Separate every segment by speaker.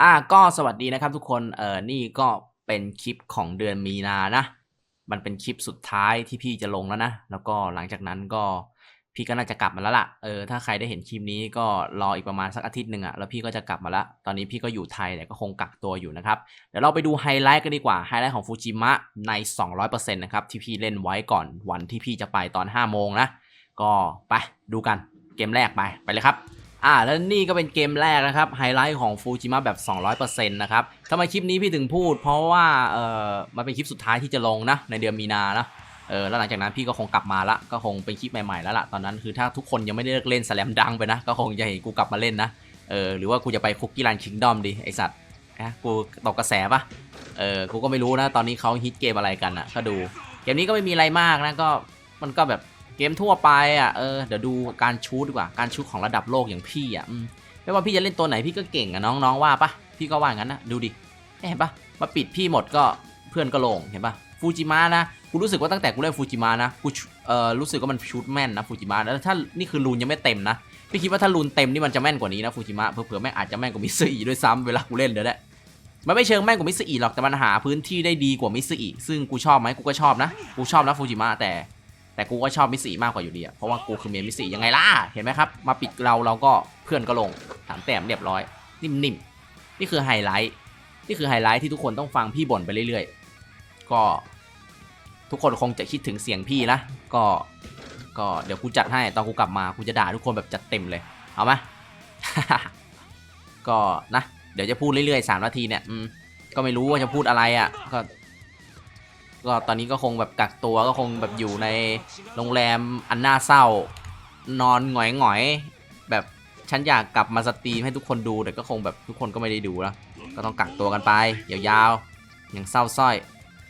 Speaker 1: อ่าก็สวัสดีนะครับทุกคนเออนี่ก็เป็นคลิปของเดือนมีนานะ มันเป็นคลิปสุดท้ายที่พี่จะลงแล้วนะ แล้วก็หลังจากนั้นก็พี่ก็น่าจะกลับมาแล้วล่ะเออถ้าใครได้เห็นคลิปนี้ก็รออีกประมาณสักอาทิตย์หนึ่งอะแล้วพี่ก็จะกลับมาละตอนนี้พี่ก็อยู่ไทยแต่ก็คงกักตัวอยู่นะครับเดี๋ยวเราไปดูไฮไลท์กันดีกว่าไฮไลท์ของฟูจิมะใน 200%นะครับที่พี่เล่นไว้ก่อนวันที่พี่จะไปตอน5โมงนะก็ไปดูกันเกมแรกไปไปเลยครับ อ่าแล้วนี่ก็เป็นเกมแรกนะครับไฮไลท์ของฟูจิมะแบบ 200%นะครับทำไมคลิปนี้พี่ถึงพูด เพราะว่าเออมันเป็นคลิปสุดท้ายที่จะลงนะในเดือนมีนานะเออแล้วหลังจากนั้นพี่ก็คงกลับมาละก็คงเป็นคลิปใหม่ๆแล้วล่ะตอนนั้นคือถ้าทุกคนยังไม่ได้เลิกเล่นสแลมดังไปนะ ก็คงจะเห็นกูกลับมาเล่นนะเออหรือว่ากูจะไปคุกกี้รันคิงดอมดิไอสัตว์นะกูตกกระแสปะเออกูก็ไม่รู้นะตอนนี้เขาฮิตเกมอะไรกันอะก็ดูเกมนี้ก็ไม่มีอะไรมากนะก็มันก็แบบ เกมทั่วไปอะเออเดี๋ยวดูการชูดดีกว่าการชูดของระดับโลกอย่างพี่อะไม่ว่าพี่จะเล่นตัวไหนพี่ก็เก่งอะน้องๆว่าปะพี่ก็ว่างั้นนะดูดิเห็นปะมาปิดพี่หมดก็เพื่อนก็ลงเห็นปะฟูจิมะนะกูรู้สึกว่าตั้งแต่กูเล่นฟูจิมะนะกูเออรู้สึกว่ามันชูดแม่นนะฟูจิมะแล้วถ้านี่คือรูนยังไม่เต็มนะพี่คิดว่าถ้ารูนเต็มนี่มันจะแม่นกว่านี้นะฟูจิมะเผื่อๆแม่งอาจจะแม่นกว่ามิสอีด้วยซ้ำเวลากูเล่นเดี๋ยวแหละมันไม่เชิงแม่งกว่ามิสอีหรอกแต่มันหาพื้นที่ได้ดีกว่ามิสอีซึ่งกูชอบไหมกูก็ชอบนะกูชอบนะฟูจิมะแต่ แต่กูก็ชอบมิสอีมากกว่าอยู่ดีอะเพราะว่ากูคือเมียมิสอียังไงล่ะ เห็นไหมครับ มาปิดเราเราก็เพื่อนก็ลงถามแต้มเรียบร้อย นิ่มๆนี่คือไฮไลท์นี่คือไฮไลท์ที่ทุกคนต้องฟังพี่บ่นไปเรื่อยๆ ก็ทุกคนคงจะคิดถึงเสียงพี่นะก็ก็เดี๋ยวกูจัดให้ตอนกูกลับมากูจะด่าทุกคนแบบจัดเต็มเลย เอาไหมก็นะ เดี๋ยวจะพูดเรื่อยๆสามนาทีเนี่ยก็ไม่รู้ว่าจะพูดอะไรอะก็ ก็ตอนนี้ก็คงแบบกักตัวก็คงแบบอยู่ในโรงแรมอันน่าเศร้า นอนหงอยหงอยแบบฉันอยากกลับมาสตรีมให้ทุกคนดูแต่ก็คงแบบทุกคนก็ไม่ได้ดูแล้วก็ต้องกักตัวกันไปยาวๆอย่างเศร้าสร้อย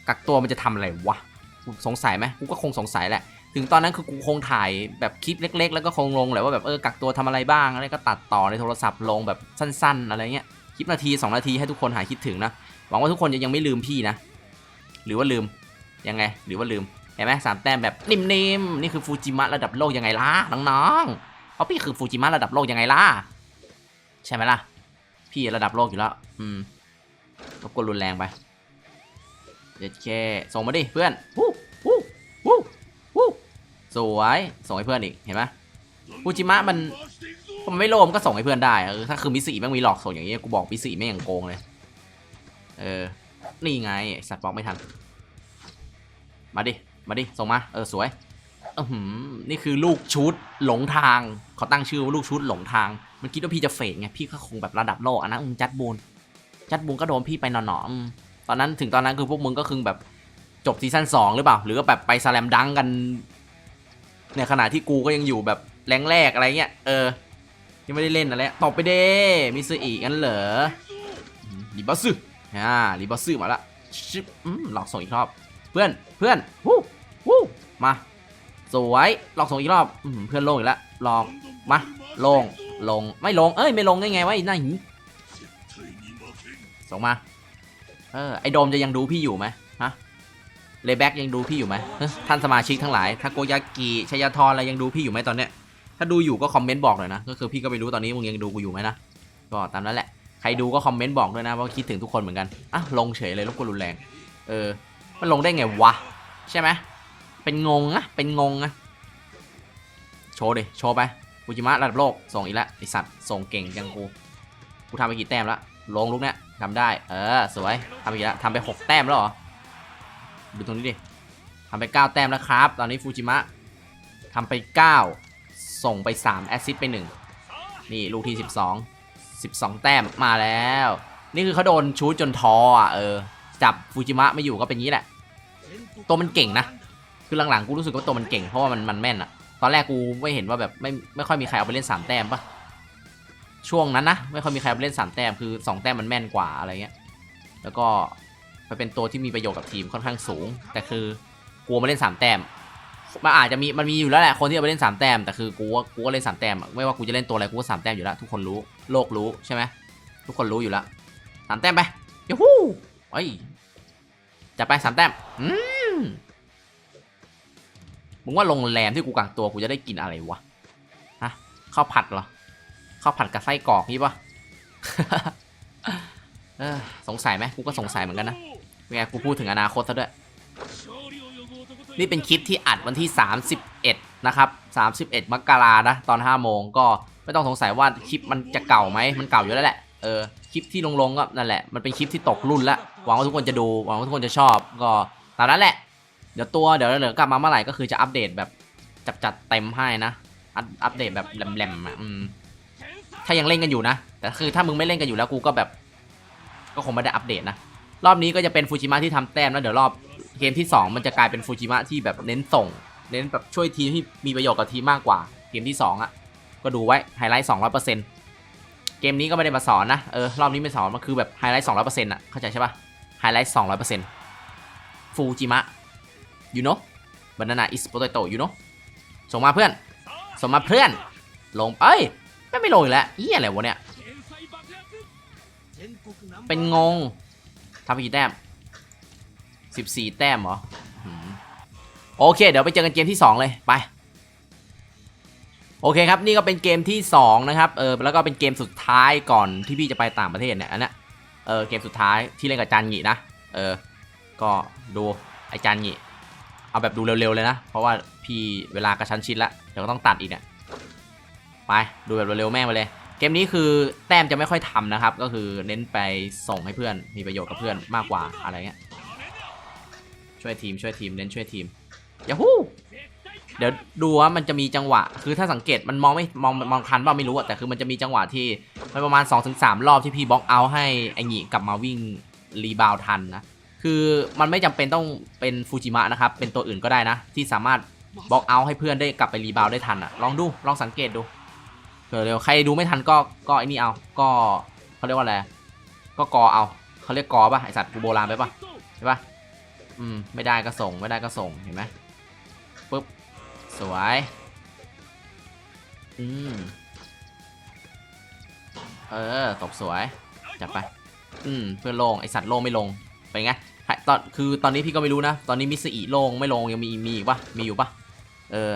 Speaker 1: กักตัวมันจะทำอะไรวะกูสงสัยไหมกูก็คงสงสัยแหละ ถึงตอนนั้นคือกูคงถ่ายแบบคลิปเล็ก ๆ แล้วก็คงลงแหละว่าแบบเออกักตัวทำอะไรบ้างอะไรก็ตัดต่อในโทรศัพท์ลงแบบสั้น ๆ อะไรเงี้ยคลิปนาที 2 นาทีให้ทุกคนหายคิดถึงนะหวังว่าทุกคนจะยังไม่ลืมพี่นะ หรือว่าลืม ยังไง หรือว่าลืม เห็นไหมสามแต้มแบบนิ่มๆ นี่คือฟูจิมะระดับโลกยังไงล่ะน้องๆเพราะพี่คือฟูจิมะระดับโลกยังไงล่ะ ใช่ไหมล่ะ พี่ระดับโลกอยู่แล้ว อืมรบกวนรุนแรงไปเดี๋ยวแค่ส่งมาดิเพื่อนวู้วู้วู้วู้สวย ส่งให้เพื่อนอีก เห็นไหมฟูจิมะมันผมไม่โลมก็ส่งให้เพื่อนได้ เออ ถ้าคือมิสซี่แม่งมีหลอกส่งอย่างเงี้ย กูบอกมิสซี่แม่งอย่างโกงเลย เออ นี่ไง สัตว์บอกไม่ทัน มาดิ มาดิ ส่งมา เออ สวยอือหือนี่คือลูกชุดหลงทางเขาตั้งชื่อว่าลูกชุดหลงทาง มันคิดว่าพี่จะเฟดไง พี่ก็คงแบบระดับโลกอันนั้นจัดบูนจัดบูนก็โดนพี่ไปหนอๆอืมตอนนั้นถึงตอนนั้นคือพวกมึงก็คือแบบจบซีซั่นสองหรือเปล่า หรือว่าแบบไปสแลมดังกัน ในขณะที่กูก็ยังอยู่แบบแรงแรกอะไรเงี้ย เออ ยังไม่ได้เล่นอะไรตบไปเด้มิสอีกันเหรอลิบัสซึอ่าลิบัสซึมาละชิบหลอกส่งอีกรอบ เพื่อนเพื่อนวู้วู้มา สวยลอกส่งอีกรอบเพื่อนลงอีกแล้วลอกมาลงลงไม่ลงเอ้ยไม่ลงได้ไงวะไอ้หน้าหินส่งมาเออไอโดมจะยังดูพี่อยู่ไหมฮะเลแบ็กยังดูพี่อยู่ไหมท่านสมาชิกทั้งหลายทาโกยากิชยาทรอะไรยังดูพี่อยู่ไหมตอนเนี้ยถ้าดูอยู่ก็คอมเมนต์บอกหน่อยนะก็คือพี่ก็ไม่รู้ตอนนี้มึงยังดูกูอยู่ไหมนะก็ตามนั้นแหละใครดูก็คอมเมนต์บอกด้วยนะว่าคิดถึงทุกคนเหมือนกันอะลงเฉยเลยรบกวนรุนแรง เออ มันลงได้ไงวะ ใช่ไหมเป็นงงอะเป็นงงอะโชว์ดิ โชว์ไปฟูจิมะระดับโลก ส่งอีกแล้วไอสัตว์ ส่งเก่งจังกู กูทำไปกี่แต้มแล้ว ลงลุกเนี้ยทำได้ เออ สวยทำไปกี่แล้วทำไปหกแต้มแล้วเหรอ ดูตรงนี้ดิทำไปเก้าแต้มแล้วครับ ตอนนี้ฟูจิมะทำไปเก้าส่งไป 3 แอสซิสต์ไป 1 นี่ลูกที่ 12 12 แต้มมาแล้ว นี่คือเขาโดนชูจนทออะเออ จับฟูจิมะไม่อยู่ก็เป็นงี้แหละ ตัวมันเก่งนะ คือหลังๆกูรู้สึกว่าตัวมันเก่งเพราะว่ามันมันแม่นอะตอนแรกกูไม่เห็นว่าแบบไม่ไม่ค่อยมีใครเอาไปเล่น3แต้มปะช่วงนั้นนะไม่ค่อยมีใครเอาไปเล่น3แต้มคือ2แต้มมันแม่นกว่าอะไรเงี้ย แล้วก็ไปเป็นตัวที่มีประโยชน์กับทีมค่อนข้างสูง แต่คือกลัวมาเล่น3แต้มมันอาจจะมีมันมีอยู่แล้วแหละคนที่เอาไปเล่นสามแต้มแต่คือกูว่ากูก็เล่นสามแต้มไม่ว่ากูจะเล่นตัวอะไรกูก็สามแต้มอยู่แล้วทุกคนรู้โลกรู้ใช่ไหมทุกคนรู้อยู่แล้วสามแต้มไปยูฮูเอ้ยจะไปสามแต้มอืม มึงว่าโรงแรมที่กูกักตัวกูจะได้กินอะไรวะ ฮะข้าวผัดเหรอข้าวผัดกับไส้กรอกนี่ปะสงสัยไหมกูก็สงสัยเหมือนกันนะเป็นไงกูพูดถึงอนาคตซะด้วย นี่เป็นคลิปที่อัดวันที่ 31 นะครับ 31 มกรานะ ตอน 5 โมงก็ไม่ต้องสงสัยว่าคลิปมันจะเก่าไหม มันเก่าอยู่แล้วแหละ เออ คลิปที่ลงๆก็นั่นแหละ มันเป็นคลิปที่ตกรุ่นแล้ว หวังว่าทุกคนจะดู หวังว่าทุกคนจะชอบ ก็ตามนั้นแหละ เดี๋ยวตัวเดี๋ยวเดี๋ยวกลับมาเมื่อไหร่ก็คือจะอัปเดตแบบจัดจัดเต็มให้นะ อัปเดตแบบแหลมๆอะถ้ายังเล่นกันอยู่นะ แต่คือถ้ามึงไม่เล่นกันอยู่แล้วกูก็แบบ ก็คงไม่ได้อัปเดตนะ รอบนี้ก็จะเป็นฟูจิมะที่ทำแต้มแล้วเดี๋ยวรอบเกมที่ 2 มันจะกลายเป็นฟูจิมะที่แบบเน้นส่ง เน้นแบบช่วยทีมที่มีประโยชน์กับทีมมากกว่า เกมที่ 2อะ ก็ดูไว้ไฮไลท์200%เกมนี้ก็ไม่ได้มาสอนนะ เออรอบนี้ไม่สอนมันคือแบบไฮไลท์200%อะเข้าใจใช่ปะไฮไลท์200%ฟูจิมะ you know banana is potato you know ส่งมาเพื่อน ส่งมาเพื่อน ลงเอ้ยไม่ไม่ลงอีกแล้วเฮียอะไรวะเนี่ย เป็นงงทำกี่แต้ม14แต้มเหรอ โอเค เดี๋ยวไปเจอกันเกมที่2เลย ไป โอเคครับ นี่ก็เป็นเกมที่2นะครับ เออ แล้วก็เป็นเกมสุดท้ายก่อนที่พี่จะไปต่างประเทศเนี่ย อันนี้เออ เกมสุดท้ายที่เล่นกับจานหงีนะ เออ ก็ดูไอจานหงี เอาแบบดูเร็วๆเลยนะ เพราะว่าพี่เวลากระชั้นชิดละเดี๋ยวก็ต้องตัดอีกเนี่ยไปดูแบบเร็วๆแม่งไปเลย เกมนี้คือแต้มจะไม่ค่อยทำนะครับ ก็คือเน้นไปส่งให้เพื่อนมีประโยชน์กับเพื่อนมากกว่าอะไรเงี้ยช่วยทีมช่วยทีมเน้นช่วยทีมยาฮูเดี๋ยวดูว่ามันจะมีจังหวะ คือถ้าสังเกตมันมองไม่มองมองทันว่าไม่รู้อะแต่คือมันจะมีจังหวะที่มันประมาณ 2-3 รอบที่พี่บล็อกเอาให้ไอหงีกลับมาวิ่งรีบาวทันนะ คือมันไม่จำเป็นต้องเป็นฟูจิมะนะครับ เป็นตัวอื่นก็ได้นะ ที่สามารถบล็อกเอาให้เพื่อนได้กลับไปรีบาวได้ทันอะลองดู ลองสังเกตดูเดี๋ยวเดี๋ยวใครดูไม่ทันก็ก็ไอ้นี่เอา ก็เขาเรียกว่าอะไร ก็กอเอาเขาเรียกกอป่ะไอสัตว์กูโบราณไปป่ะใช่ป่ะ อืม ไม่ได้ก็ส่ง ไม่ได้ก็ส่ง เห็นไหมปุ๊บ สวย อืม เออตบสวย จัดไป อืม เพื่อนลง ไอสัตว์โลงไม่ลง เป็นไง ตอนคือตอนนี้พี่ก็ไม่รู้นะ ตอนนี้มิสอีโลงไม่ลงยังมีมีอีกปะมีอยู่ปะเออ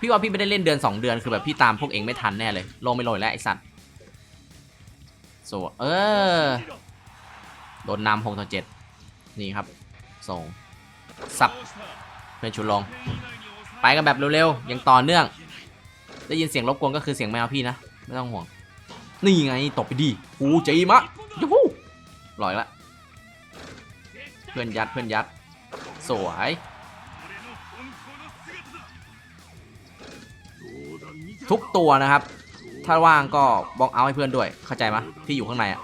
Speaker 1: พี่ว่าพี่ไม่ได้เล่นเดือน 2 เดือนคือแบบพี่ตามพวกเองไม่ทันแน่เลยโลงไม่ลงอีกแล้วไอสัตว์สวยเออโดนนำหกต่อเจ็ดนี่ครับส่งสับเพื่อนชุดลง ไปกันแบบเร็วๆย่างต่อเนื่อง ได้ยินเสียงรบกวนก็คือเสียงแมวพี่นะ ไม่ต้องห่วง นี่ไงตบไปดีกูใจมะยูฮูลอยละ พื่อนยัดเพื่อนยัด สวยทุกตัวนะครับ ถ้าว่างก็บล็อกเอาให้เพื่อนด้วย เข้าใจไหมที่อยู่ข้างในอะ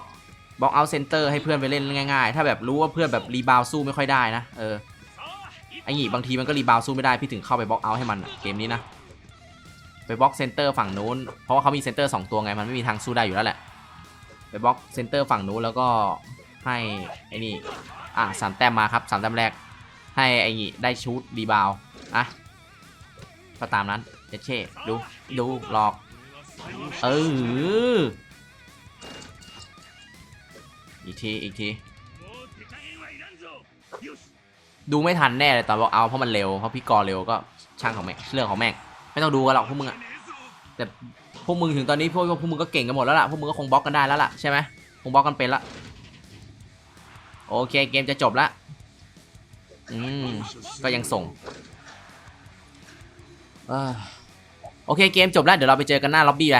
Speaker 1: บล็อกเอาเซนเตอร์ให้เพื่อนไปเล่นง่ายๆ ถ้าแบบรู้ว่าเพื่อนแบบรีบาวสู้ไม่ค่อยได้นะ เออ ไอ้หงีบางทีมันก็รีบาวสู้ไม่ได้พี่ถึงเข้าไปบล็อกเอาให้มันเกมนี้นะ ไปบล็อกเซนเตอร์ฝั่งนู้น เพราะว่าเขามีเซนเตอร์สองตัวไง มันไม่มีทางสู้ได้อยู่แล้วแหละ ไปบล็อกเซนเตอร์ฝั่งนู้นแล้วก็ให้ไอ้นี่ อะสามแต้มมาครับสามแต้มแรก ให้ไอ้หงีได้ชูดรีบาวอะก็ตามนั้นเจเช่ดูดูหลอก เอออีกที อีกที ดูไม่ทันแน่เลยตอนบอกเอาเพราะมันเร็ว เพราะพี่กอเร็วก็ช่างของแม่งเรื่องของแม่งไม่ต้องดูกันหรอกพวกมึงอะแต่พวกมึงถึงตอนนี้พวกพวกมึงก็เก่งกันหมดแล้วล่ะพวกมึงก็คงบล็อกกันได้แล้วล่ะใช่ไหมคงบล็อกกันเป็นละ โอเคเกมจะจบละอืมก็ยังส่งอโอเคเกมจบแล้วเดี๋ยวเราไปเจอกันหน้าล็อบบี้ไป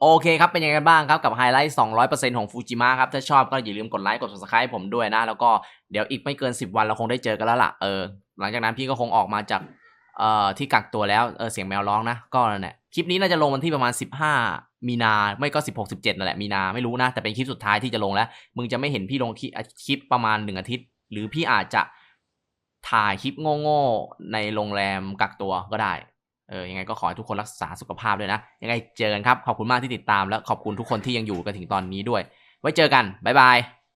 Speaker 1: โอเคครับเป็นยังไงบ้างครับกับไฮไลท์ 200%ของฟูจิมะครับ ถ้าชอบก็อย่าลืมกดไลค์กด subscribe ผมด้วยนะ แล้วก็เดี๋ยวอีกไม่เกิน 10 วันเราคงได้เจอกันแล้วล่ะเออหลังจากนั้นพี่ก็คงออกมาจากเอ่อที่กักตัวแล้วเออเสียงแมวร้องนะก็นั่นแหละคลิปนี้น่าจะลงวันที่ประมาณ 15 มีนาไม่ก็ 16 17นั่นแหละมีนาไม่รู้นะ แต่เป็นคลิปสุดท้ายที่จะลงแล้ว มึงจะไม่เห็นพี่ลงคลิปปประมาณ1อาทิตย์ หรือพี่อาจจะถ่ายคลิปโง่ๆในโรงแรมกักตัวก็ได้เออยังไงก็ขอให้ทุกคนรักษาสุขภาพด้วยนะ ยังไงเจอกันครับ ขอบคุณมากที่ติดตามและขอบคุณทุกคนที่ยังอยู่กันถึงตอนนี้ด้วย ไว้เจอกัน บ๊ายบาย